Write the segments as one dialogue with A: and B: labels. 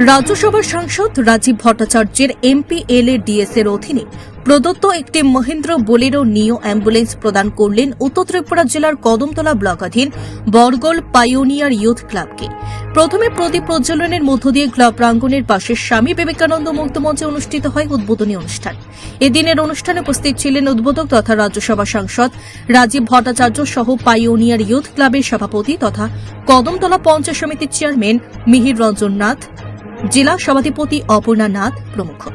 A: রাজ্যসভার সাংসদ রাজীব ভট্টাচার্যের এমপিএলএ ডিএস এর অধীনে প্রদত্ত একটি মহেন্দ্র বোলেরো নিও অ্যাম্বুলেন্স প্রদান করলেন উত্তর ত্রিপুরা জেলার কদমতলা ব্লকাধীন বরগল পাইওনিয়ার ইউথ ক্লাবকে। প্রথমে প্রদীপ প্রজ্বলনের মধ্য দিয়ে ক্লাব প্রাঙ্গণের পাশে স্বামী বিবেকানন্দ মুক্ত মঞ্চে অনুষ্ঠিত হয় উদ্বোধনী অনুষ্ঠান। এদিনের অনুষ্ঠানে উপস্থিত ছিলেন উদ্বোধক তথা রাজ্যসভা সাংসদ রাজীব ভট্টাচার্য সহ পাইওনিয়ার ইউথ ক্লাবের সভাপতি তথা কদমতলা পঞ্চায়েত সমিতির চেয়ারম্যান মিহির রঞ্জন নাথ জেলা সভাধিপতি অপর্ণা নাথ প্রমুখ।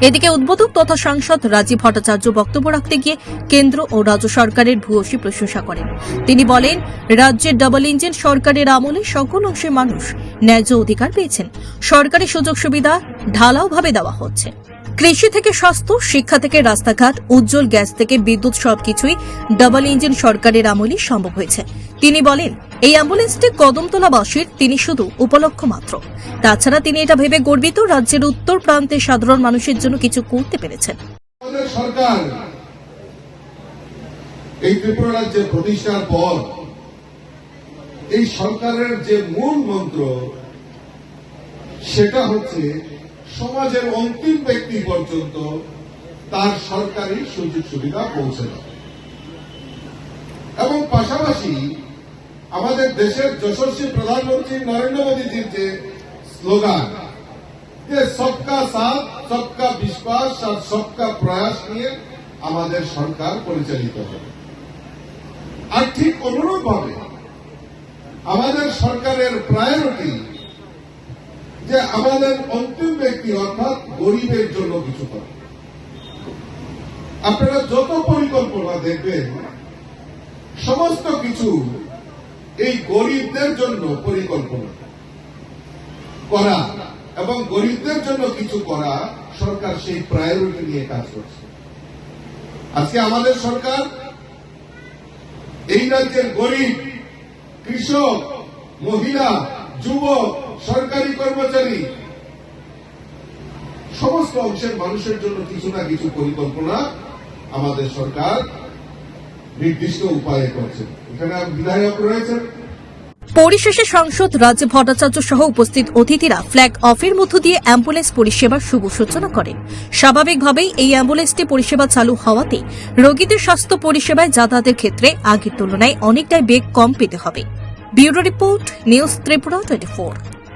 A: এদিকে উদ্বোধক তথা সাংসদ রাজীব ভট্টাচার্য বক্তব্য রাখতে গিয়ে কেন্দ্র ও রাজ্য সরকারের ভূয়সী প্রশংসা করেন। তিনি বলেন, রাজ্যের ডাবল ইঞ্জিন সরকারের আমলে সকল অংশের মানুষ ন্যায্য অধিকার পেয়েছেন। সরকারি সুযোগ সুবিধা ঢালাওভাবে দেওয়া হচ্ছে। কৃষি থেকে স্বাস্থ্য, শিক্ষা থেকে রাস্তাঘাট, উজ্জ্বল গ্যাস থেকে বিদ্যুৎ সবকিছুই ডাবল ইঞ্জিন সরকারের আমলেই সম্ভব হয়েছে। তিনি বলেন, এই অ্যাম্বুলেন্সটি কদমতলাবাসীর, তিনি শুধু উপলক্ষ মাত্র। তাছাড়া তিনি এটা ভেবে গর্বিত, রাজ্যের উত্তর প্রান্তে সাধারণ মানুষের জন্য কিছু করতে পেরেছেন।
B: সরকার এই ত্রিপুরা রাজ্যের প্রতিষ্ঠার পর এই সরকারের যে মূল মন্ত্র, সেটা হচ্ছে সমাজের অন্তিম ব্যক্তি পর্যন্ত তার সরকারি সুযোগ সুবিধা পৌঁছে এবং পাশাপাশি আমাদের দেশের যশস্বী প্রধানমন্ত্রী নরেন্দ্র মোদীজির যে স্লোগান, যে সবকা সাথ, সবকা বিশ্বাস আর সবকা প্রয়াস নিয়ে আমাদের সরকার পরিচালিত হবে আর ঠিক অনুরূপ আমাদের সরকারের প্রায়োরিটি যে আমাদের অন্তিম ব্যক্তি অর্থাৎ গরিবের জন্য কিছু করে। আপনারা যত পরিকল্পনা দেখবেন, সমস্ত কিছু এই গরিবদের জন্য পরিকল্পনা করা এবং গরিবদের জন্য কিছু করা সরকার সেই প্রায়োরিটি নিয়ে কাজ করছে। আজকে আমাদের সরকার এই রাজ্যের গরিব, কৃষক, মহিলা, যুবক সরকারি কর্মচারী। সমস্ত অংশের মানুষের জন্য কিছু না কিছু পরিকল্পনা আমাদের সরকার নির্দিষ্ট উপায়ে করছে। এখানে বিধায়ক রয়েছেন।
A: পরিশেষে সাংসদ রাজ্য ভট্টাচার্য সহ উপস্থিত অতিথিরা ফ্ল্যাগ অফের মধ্য দিয়ে অ্যাম্বুলেন্স পরিষেবার শুভ সূচনা করেন। স্বাভাবিকভাবেই এই অ্যাম্বুলেন্সটি পরিষেবা চালু হওয়াতে রোগীদের স্বাস্থ্য পরিষেবায় যাতায়াতের ক্ষেত্রে আগের তুলনায় অনেকটাই বেগ কম পেতে হবে। Bureau report, news Tripura twenty